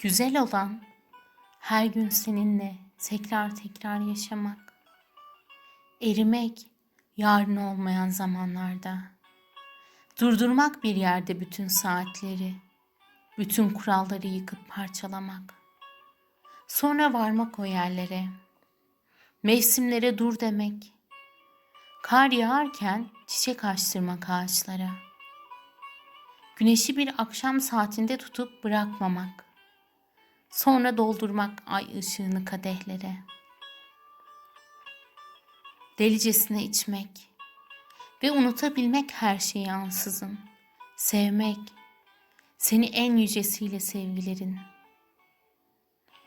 Güzel olan her gün seninle tekrar tekrar yaşamak. Erimek yarın olmayan zamanlarda. Durdurmak bir yerde bütün saatleri, bütün kuralları yıkıp parçalamak. Sonra varmak o yerlere. Mevsimlere dur demek. Kar yağarken çiçek açtırmak ağaçlara. Güneşi bir akşam saatinde tutup bırakmamak. Sonra doldurmak ay ışığını kadehlere. Delicesine içmek ve unutabilmek her şeyi ansızın. Sevmek, seni en yücesiyle sevgilerin.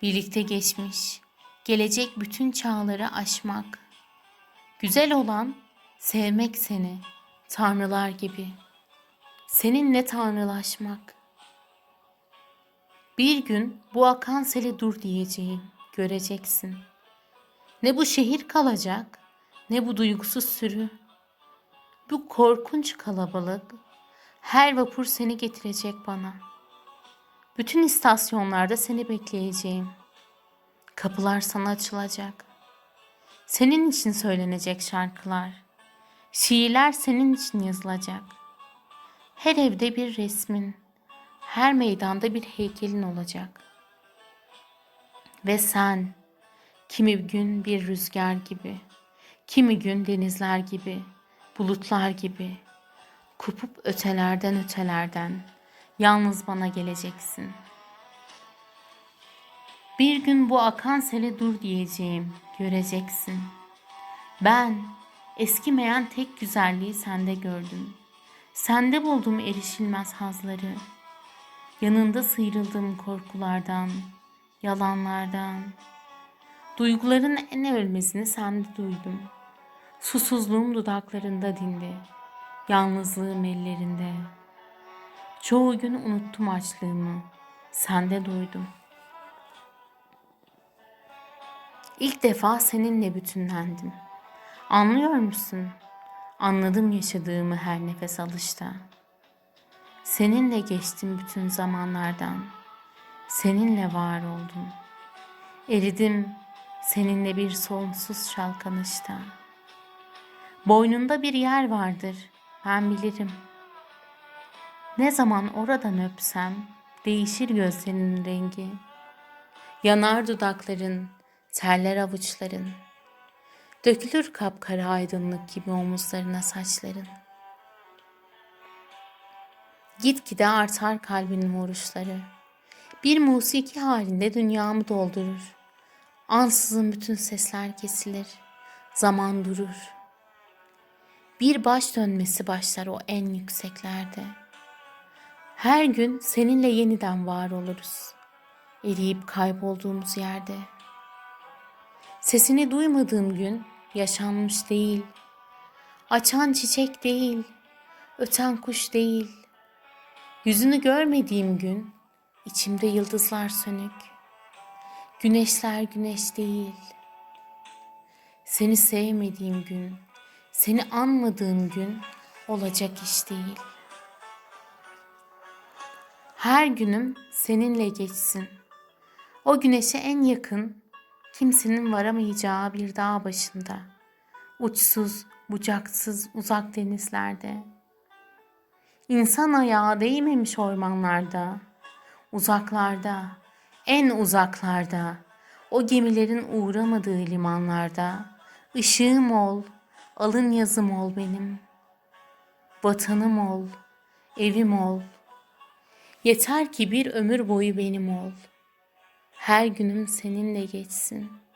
Birlikte geçmiş, gelecek bütün çağları aşmak. Güzel olan sevmek seni, tanrılar gibi. Seninle tanrılaşmak. Bir gün bu akan sele dur diyeceğim, göreceksin. Ne bu şehir kalacak, ne bu duygusuz sürü. Bu korkunç kalabalık, her vapur seni getirecek bana. Bütün istasyonlarda seni bekleyeceğim. Kapılar sana açılacak. Senin için söylenecek şarkılar. Şiirler senin için yazılacak. Her evde bir resmin, her meydanda bir heykelin olacak. Ve sen kimi gün bir rüzgar gibi, kimi gün denizler gibi, bulutlar gibi kopup ötelerden ötelerden yalnız bana geleceksin. Bir gün bu akan sele dur diyeceğim, göreceksin. Ben eskimeyen tek güzelliği sende gördüm. Sende buldum erişilmez hazları. Yanında sıyrıldım korkulardan, yalanlardan. Duyguların en ölmesini sende duydum. Susuzluğum dudaklarında dindi. Yalnızlığım ellerinde. Çoğu gün unuttum açlığımı. Sende duydum. İlk defa seninle bütünlendim. Anlıyor musun? Anladım yaşadığımı her nefes alışta. Seninle geçtim bütün zamanlardan. Seninle var oldum. Eridim seninle bir sonsuz çalkanışta. Boynunda bir yer vardır, ben bilirim. Ne zaman oradan öpsem değişir gözlerinin rengi. Yanar dudakların, terler avuçların. Dökülür kapkara aydınlık gibi omuzlarına saçların. Gitgide artar kalbinin vuruşları. Bir musiki halinde dünyamı doldurur. Ansızın bütün sesler kesilir. Zaman durur. Bir baş dönmesi başlar o en yükseklerde. Her gün seninle yeniden var oluruz. Eriyip kaybolduğumuz yerde. Sesini duymadığım gün yaşanmış değil. Açan çiçek değil, öten kuş değil. Yüzünü görmediğim gün içimde yıldızlar sönük. Güneşler güneş değil. Seni sevmediğim gün, seni anmadığım gün olacak iş değil. Her günüm seninle geçsin. O güneşe en yakın, kimsenin varamayacağı bir dağ başında. Uçsuz, bucaksız uzak denizlerde. İnsan ayağı değmemiş ormanlarda, uzaklarda, en uzaklarda, o gemilerin uğramadığı limanlarda, ışığım ol, alın yazım ol benim. Vatanım ol, evim ol. Yeter ki bir ömür boyu benim ol. Her günüm seninle geçsin.''